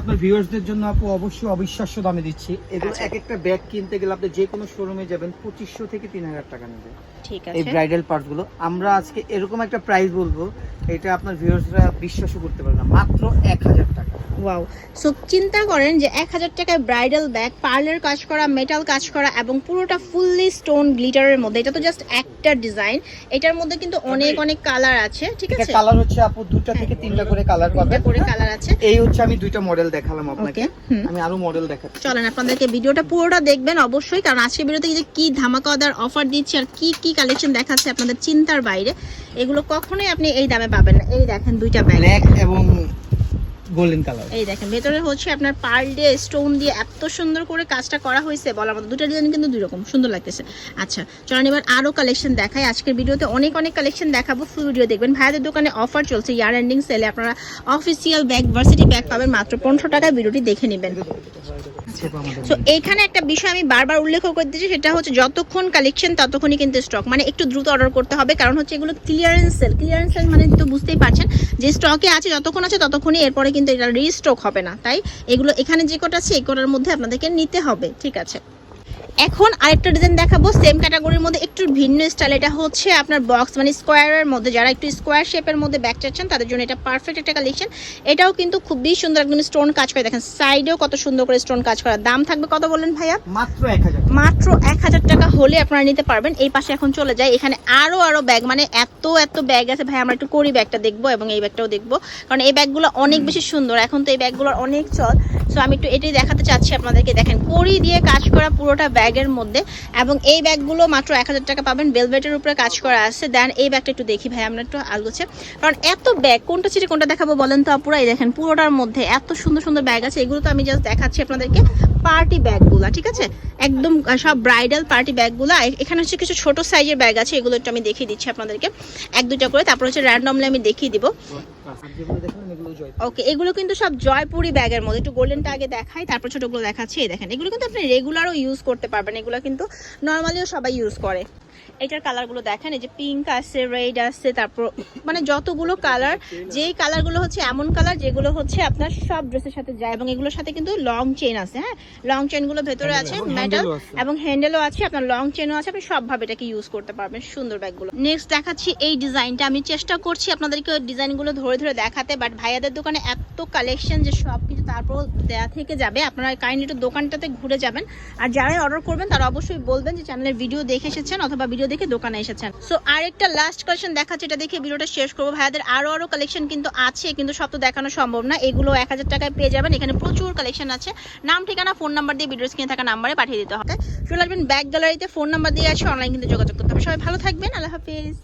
আপনার ভিউয়ার্সদের জন্য আপু অবশ্যই অবিশ্বাস্য দামে দিচ্ছি। এগুলো আচ্ছা। এক একটা ব্যাগ কিনতে গেলে আপনি যে কোনো শোরুমে যাবেন পঁচিশশো থেকে তিন হাজার টাকা নেবে। ঠিক আছে। এই ব্রাইডাল পার্টসগুলো। আমরা আজকে এরকম একটা প্রাইস বলব এটা আপনার ভিউয়ার্সরা বিশ্বাসও করতে পারবে না মাত্র এক হাজার টাকা। ওয়াও সো চিন্তা করেন যে এক হাজার টাকায় ব্রাইডাল ব্যাগ পার্লার কাজ করা মেটাল কাজ করা এবং পুরোটা ফুললি স্টোন গ্লিটারের মধ্যে এটা তো জাস্ট একটা ডিজাইন এটার মধ্যে কিন্তু অনেক অনেক কালার আছে ঠিক আছে? কালার হচ্ছে আপু দুটা থেকে তিনটা করে কালার পাবে করে কালার আছে। এই হচ্ছে আমি দুইটা মডেল দেখালাম আপনাকে। আমি আরও মডেল দেখাচ্ছি। চলেন আপনাদেরকে ভিডিওটা পুরোটা দেখবেন অবশ্যই কারণ আজকে ভিডিওতে যে কি ধামাকাদার অফার দিচ্ছে আর কি কি কালেকশন দেখাচ্ছে আপনাদের চিন্তার বাইরে এগুলো কখনোই আপনি এই দামে পাবেন না। এই দেখেন দুইটা ব্যাগ এবং গোল্ডেন কালার। এই দেখেন, ভেতরে হচ্ছে আপনার পার্ল দিয়ে স্টোন দিয়ে এত সুন্দর করে কাজটা করা হয়েছে, বলার মতো দুটো ডিজাইন কিন্তু দুই রকম সুন্দর লাগতেছে। আচ্ছা এবার আরও কালেকশন দেখাই। আজকের ভিডিওতে অনেক অনেক কালেকশন দেখাবো ফুল ভিডিও দেখবেন। ভাইয়াদের দোকানে অফার চলছে ইয়ার এন্ডিং সেলে আপনারা অফিসিয়াল ব্যাগ ভার্সিটি ব্যাগ পাবেন, মাত্র টাকায় ভিডিওটি দেখে নেবেন। সো এইখানে একটা বিষয় আমি বারবার উল্লেখ করে দিচ্ছি, সেটা হচ্ছে যতক্ষণ কালেকশন ততক্ষণই কিন্তু স্টক মানে একটু দ্রুত অর্ডার করতে হবে, কারণ হচ্ছে এগুলো ক্লিয়ারেন্স সেল ক্লিয়ারেন্স সেল মানে তো বুঝতেই পারছেন, যে স্টকে আছে, যতক্ষণ আছে, ততক্ষণই এরপরে কিন্তু এটা রিস্টক হবে না, তাই? এগুলো এখানে যে কটা আছে, এই কটার মধ্যে আপনাদেরকে নিতে হবে, ঠিক আছে? এখন আরেকটা ডিজাইন দেখাবো সেম ক্যাটাগরির মধ্যে একটু ভিন্ন স্টাইল এটা হচ্ছে আপনার বক্স মানে স্কোয়ারের মধ্যে। যারা একটু স্কোয়ার শেপের মধ্যে ব্যাগ চাচ্ছেন তাদের জন্য এটা পারফেক্ট একটা কালেকশন এটাও কিন্তু খুবই সুন্দর একদম স্টোন কাজ করে। দেখেন সাইডেও কত সুন্দর করে স্টোন কাজ করা। দাম থাকবে কত বললেন ভাইয়া? মাত্র এক হাজার মাত্র এক হাজার টাকা হলে আপনারা নিতে পারবেন। এই পাশে এখন চলে যায় এখানে আরও আরও ব্যাগ মানে এত এত ব্যাগ আছে। ভাই আমরা একটু করি ব্যাগটা দেখব এবং এই ব্যাগটাও দেখব। কারণ এই ব্যাগগুলো অনেক বেশি সুন্দর। এখন তো এই ব্যাগগুলোর অনেক চল। সো আমি একটু এটাই দেখাতে চাচ্ছি আপনাদেরকে। দেখেন করি দিয়ে কাজ করা পুরোটা ব্যাগের মধ্যে এবং এই ব্যাগগুলো মাত্র এক হাজার টাকা পাবেন। বেলভেটের উপরে কাজ করা আছে। দেন এই ব্যাগটা একটু দেখি ভাই, আমরা একটু আলগোছে। কারণ এত ব্যাগ, কোনটা ছেড়ে কোনটা দেখাবো বলেন তো আপুরা? এই দেখেন পুরোটার মধ্যে এত সুন্দর সুন্দর ব্যাগ আছে। এগুলো তো আমি জাস্ট দেখাচ্ছি আপনাদেরকে। পার্টি ব্যাগগুলা, ঠিক আছে? একদম সব ব্রাইডাল পার্টি ব্যাগগুলো। এখানে হচ্ছে কিছু ছোট সাইজের ব্যাগ আছে, এগুলো একটু আমি দেখিয়ে দিচ্ছি আপনাদেরকে। এক দুটা করে। তারপর হচ্ছে র্যান্ডমলি আমি দেখিয়ে দিব। ওকে এগুলো কিন্তু সব জয়পুরি ব্যাগের মধ্যে। একটু গোল্ডেনটা আগে দেখাই, তারপর ছোটগুলো দেখাচ্ছি। এই দেখেন, এগুলো কিন্তু আপনি রেগুলারও ইউজ করতে পারবেন। এগুলো কিন্তু নর্মালিও সবাই ইউজ করে। এটার কালারগুলো দেখেন এই যে পিঙ্ক আছে রেড আছে তারপর মানে যতগুলো কালার যেই কালারগুলো হচ্ছে এমন কালার যেগুলো হচ্ছে আপনার সব ড্রেসের সাথে যায় এবং এগুলোর সাথে কিন্তু লং চেন আছে হ্যাঁ? লং চেনগুলো ভেতরে আছে মেটাল। এবং হ্যান্ডেলও আছে আপনার লং চেনও আছে আপনি সবভাবে এটাকে ইউজ করতে পারবেন সুন্দর ব্যাগগুলো নেক্সট দেখাচ্ছি এই ডিজাইনটা আমি চেষ্টা করছি আপনাদেরকে ডিজাইনগুলো ধরে ধরে দেখাতে বাট ভাইয়াদের দোকানে এত কালেকশন যে সব তারপর দেয়া থেকে যাবে। আপনারা কাইন্ডলি একটু দোকানটাতে ঘুরে যাবেন। আর যারাই অর্ডার করবেন, তারা অবশ্যই বলবেন যে চ্যানেলের ভিডিও দেখে এসেছেন অথবা ভিডিও দেখে দোকানে এসেছেন। সো আরেকটা লাস্ট কালেকশন দেখাচ্ছি, এটা দেখে ভিডিওটা শেষ করব। ভাইয়াদের আরও আরও কালেকশন কিন্তু আছে, কিন্তু সব তো দেখানো সম্ভব না। এগুলো এক হাজার টাকায় পেয়ে যাবেন। এখানে প্রচুর কালেকশন আছে। নাম, ঠিকানা ফোন নাম্বার দিয়ে ভিডিও স্ক্রিনে থাকা নাম্বারে পাঠিয়ে দিতে হবে চলে আসবেন ব্যাক গ্যালারিতে ফোন নাম্বার দিয়ে আছে অনলাইন কিন্তু যোগাযোগ করতে হবে। সবাই ভালো থাকবেন। আল্লাহ হাফিজ।